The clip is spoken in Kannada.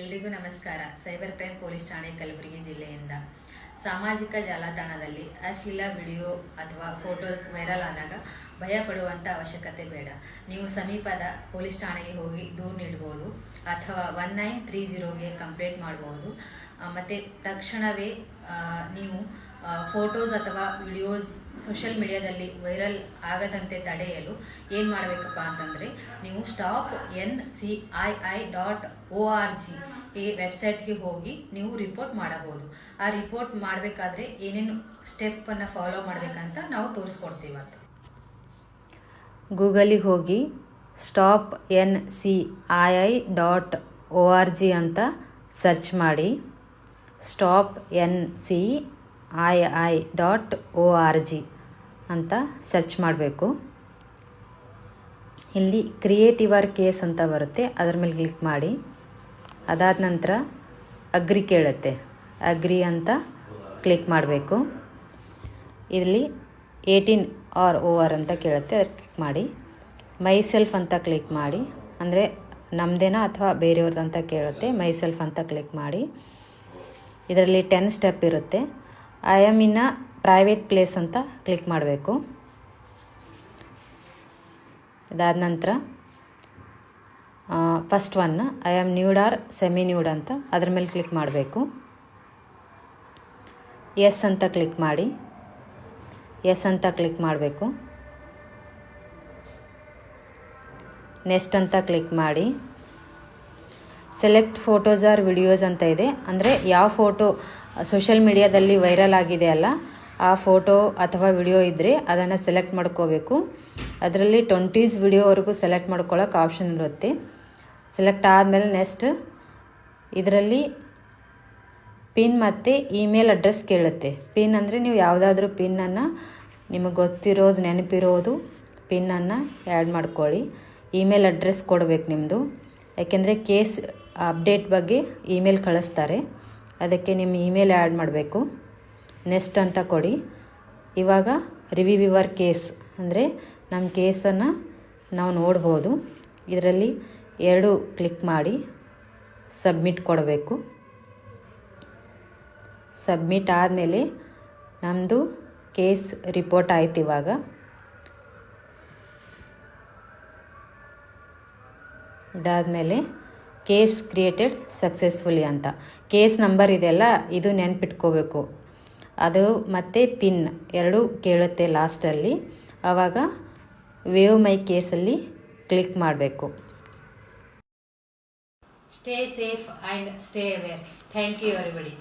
ಎಲ್ರಿಗೂ ನಮಸ್ಕಾರ. ಸೈಬರ್ ಕ್ರೈಮ್ ಪೊಲೀಸ್ ಠಾಣೆ, ಕಲಬುರಗಿ ಜಿಲ್ಲೆಯಿಂದ. ಸಾಮಾಜಿಕ ಜಾಲತಾಣದಲ್ಲಿ ಅಶ್ಲೀಲ ವಿಡಿಯೋ ಅಥವಾ ಫೋಟೋಸ್ ವೈರಲ್ ಆದಾಗ ಭಯ ಪಡುವಂಥ ಅವಶ್ಯಕತೆ ಬೇಡ. ನೀವು ಸಮೀಪದ ಪೊಲೀಸ್ ಠಾಣೆಗೆ ಹೋಗಿ ದೂರು ನೀಡ್ಬೋದು ಅಥವಾ ಒನ್ ನೈನ್ ತ್ರೀ ಜೀರೋಗೆ ಕಂಪ್ಲೇಂಟ್ ಮಾಡ್ಬೋದು ಮತ್ತೆ ತಕ್ಷಣವೇ ನೀವು ಫೋಟೋಸ್ ಅಥವಾ ವಿಡಿಯೋಸ್ ಸೋಷಿಯಲ್ ಮೀಡಿಯಾದಲ್ಲಿ ವೈರಲ್ ಆಗದಂತೆ ತಡೆಯಲು ಏನು ಮಾಡಬೇಕಪ್ಪ ಅಂತಂದರೆ ನೀವು stop N C I I dot O R G ಈ ವೆಬ್ಸೈಟ್ಗೆ ಹೋಗಿ ನೀವು ರಿಪೋರ್ಟ್ ಮಾಡಬಹುದು. ಆ ರಿಪೋರ್ಟ್ ಮಾಡಬೇಕಾದ್ರೆ ಏನೇನು ಸ್ಟೆಪ್ಪನ್ನು ಫಾಲೋ ಮಾಡಬೇಕಂತ ನಾವು ತೋರಿಸ್ಕೊಡ್ತೀವಿ ಅಂತ. ಗೂಗಲಿಗೆ ಹೋಗಿ stop N C I I dot O R G ಅಂತ ಸರ್ಚ್ ಮಾಡಿ. Stop N C I I dot O R G ಅಂತ ಸರ್ಚ್ ಮಾಡಬೇಕು. ಇಲ್ಲಿ ಕ್ರಿಯೇಟ್ ಯುವರ್ ಕೇಸ್ ಅಂತ ಬರುತ್ತೆ. ಅದರ ಮೇಲೆ ಕ್ಲಿಕ್ ಮಾಡಿ. ಅದಾದ ನಂತರ ಅಗ್ರಿ ಕೇಳುತ್ತೆ. ಅಗ್ರಿ ಅಂತ ಕ್ಲಿಕ್ ಮಾಡಬೇಕು. ಇಲ್ಲಿ ಏಯ್ಟೀನ್ ಆರ್ ಓ ಆರ್ ಅಂತ ಕೇಳುತ್ತೆ. ಅದಕ್ಕೆ ಕ್ಲಿಕ್ ಮಾಡಿ. ಮೈ ಸೆಲ್ಫ್ ಅಂತ ಕ್ಲಿಕ್ ಮಾಡಿ. ಅಂದರೆ ನಮ್ಮದೇನಾ ಅಥವಾ ಬೇರೆಯವ್ರದ್ದು ಅಂತ ಕೇಳುತ್ತೆ. ಮೈ ಸೆಲ್ಫ್ ಅಂತ ಕ್ಲಿಕ್ ಮಾಡಿ. ಇದರಲ್ಲಿ ಟೆನ್ ಸ್ಟೆಪ್ ಇರುತ್ತೆ. I am in a private place ಅಂತ ಕ್ಲಿಕ್ ಮಾಡಬೇಕು. ಇದಾದ ನಂತರ first one I am nude or semi nude ಅಂತ ಅದ್ರ ಮೇಲೆ ಕ್ಲಿಕ್ ಮಾಡಬೇಕು. ಎಸ್ ಅಂತ ಕ್ಲಿಕ್ ಮಾಡಿ. ಎಸ್ ಅಂತ ಕ್ಲಿಕ್ ಮಾಡಬೇಕು. ನೆಕ್ಸ್ಟ್ ಅಂತ ಕ್ಲಿಕ್ ಮಾಡಿ. ಸೆಲೆಕ್ಟ್ ಫೋಟೋಸ್ ಆರ್ ವಿಡಿಯೋಸ್ ಅಂತ ಇದೆ. ಅಂದರೆ ಯಾವ ಫೋಟೋ ಸೋಷಿಯಲ್ ಮೀಡಿಯಾದಲ್ಲಿ ವೈರಲ್ ಆಗಿದೆ ಅಲ್ಲ, ಆ ಫೋಟೋ ಅಥವಾ ವಿಡಿಯೋ ಇದ್ದರೆ ಅದನ್ನು ಸೆಲೆಕ್ಟ್ ಮಾಡ್ಕೋಬೇಕು. ಅದರಲ್ಲಿ ಟ್ವೆಂಟೀಸ್ ವಿಡಿಯೋವರೆಗೂ ಸೆಲೆಕ್ಟ್ ಮಾಡ್ಕೊಳ್ಳೋಕೆ ಆಪ್ಷನ್ ಇರುತ್ತೆ. ಸೆಲೆಕ್ಟ್ ಆದಮೇಲೆ ನೆಕ್ಸ್ಟ್ ಇದರಲ್ಲಿ ಪಿನ್ ಮತ್ತು ಇಮೇಲ್ ಅಡ್ರೆಸ್ ಕೇಳುತ್ತೆ. ಪಿನ್ ಅಂದರೆ ನೀವು ಯಾವುದಾದ್ರೂ ಪಿನ್ನನ್ನು ನಿಮಗೆ ಗೊತ್ತಿರೋದು, ನೆನಪಿರೋದು ಪಿನ್ನನ್ನು ಆ್ಯಡ್ ಮಾಡ್ಕೊಳ್ಳಿ. ಇಮೇಲ್ ಅಡ್ರೆಸ್ ಕೊಡಬೇಕು ನಿಮ್ಮದು ಯಾಕೆಂದರೆ ಕೇಸ್ ಅಪ್ಡೇಟ್ ಬಗ್ಗೆ ಇಮೇಲ್ ಕಳಿಸ್ತಾರೆ. ಅದಕ್ಕೆ ನಿಮ್ಮ ಇಮೇಲ್ ಆ್ಯಡ್ ಮಾಡಬೇಕು. ನೆಕ್ಸ್ಟ್ ಅಂತ ಕೊಡಿ. ಇವಾಗ ರಿವ್ಯೂ ಕೇಸ್ ಅಂದರೆ ನಮ್ಮ ಕೇಸನ್ನು ನಾವು ನೋಡ್ಬೋದು. ಇದರಲ್ಲಿ ಎರಡು ಕ್ಲಿಕ್ ಮಾಡಿ ಸಬ್ಮಿಟ್ ಕೊಡಬೇಕು. ಸಬ್ಮಿಟ್ ಆದಮೇಲೆ ನಮ್ಮದು ಕೇಸ್ ರಿಪೋರ್ಟ್ ಆಯ್ತು ಇವಾಗ. ಇದಾದಮೇಲೆ ಕೇಸ್ ಕ್ರಿಯೇಟೆಡ್ ಸಕ್ಸಸ್ಫುಲಿ ಅಂತ. ಕೇಸ್ ನಂಬರ್ ಇದೆಯಲ್ಲ, ಇದು ನೆನ್ಪಿಟ್ಕೋಬೇಕು. ಅದು ಮತ್ತು ಪಿನ್ ಎರಡು ಕೇಳುತ್ತೆ ಲಾಸ್ಟಲ್ಲಿ. ಆವಾಗ ವೇವ್ ಮೈ ಕೇಸಲ್ಲಿ ಕ್ಲಿಕ್ ಮಾಡಬೇಕು. Stay safe and stay aware. Thank you everybody.